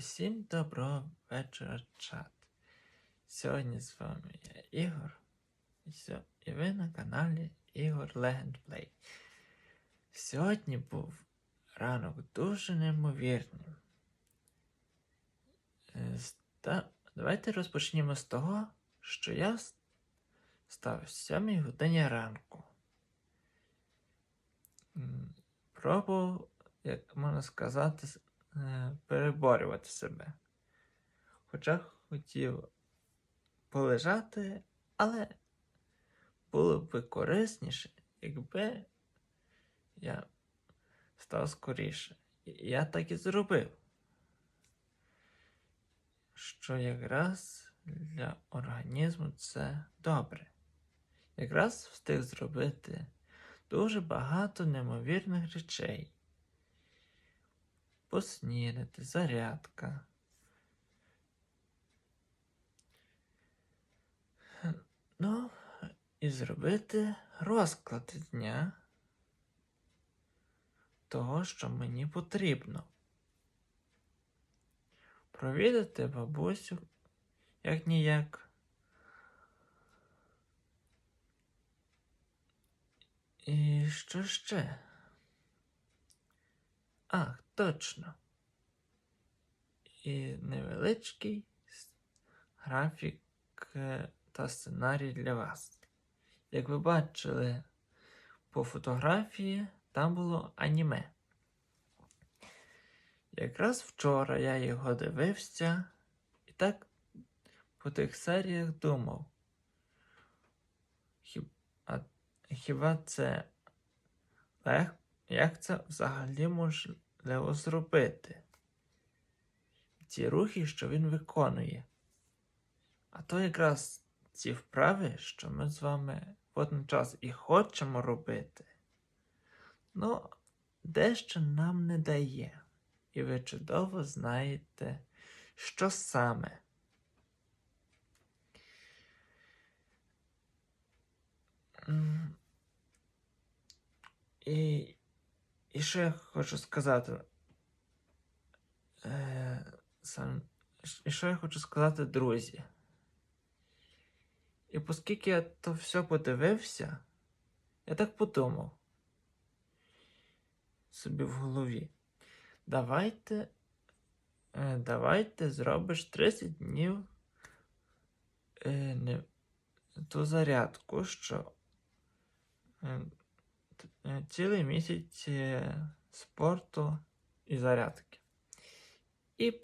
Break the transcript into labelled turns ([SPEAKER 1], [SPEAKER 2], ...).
[SPEAKER 1] Усім доброго вечора, чат. Сьогодні з вами я Ігор. І, ви на каналі Ігор Legend Play. Сьогодні був ранок дуже неймовірним. Е, Давайте розпочнемо з того, що я став о 7 годині ранку. Пробував, як можна сказати, переборювати себе. Хоча хотів полежати, але було б корисніше, якби я став скоріше. І я так і зробив. Що якраз для організму це добре. Якраз встиг зробити дуже багато неймовірних речей. Поснідати, зарядка. Ну, і зробити розклад дня того, що мені потрібно. Провідати бабусю як ніяк. І що ще? Ах, точно. І невеличкий графік е, та сценарій для вас. Як ви бачили по фотографії, там було аніме. Якраз вчора я його дивився і так по тих серіях думав. Хіба це лег... як це взагалі можливо зробити? Ці рухи, що він виконує. А то якраз ці вправи, що ми з вами водночас і хочемо робити, ну, дещо нам не дає. І ви чудово знаєте, що саме. І, і що я хочу сказати? Е, сам, і що я хочу сказати, друзі? І оскільки я то все подивився, я так подумав собі в голові. Давайте, е, давайте зробиш 30 днів е, ту зарядку, що т- е, цілий місяць е, спорту і зарядки. І,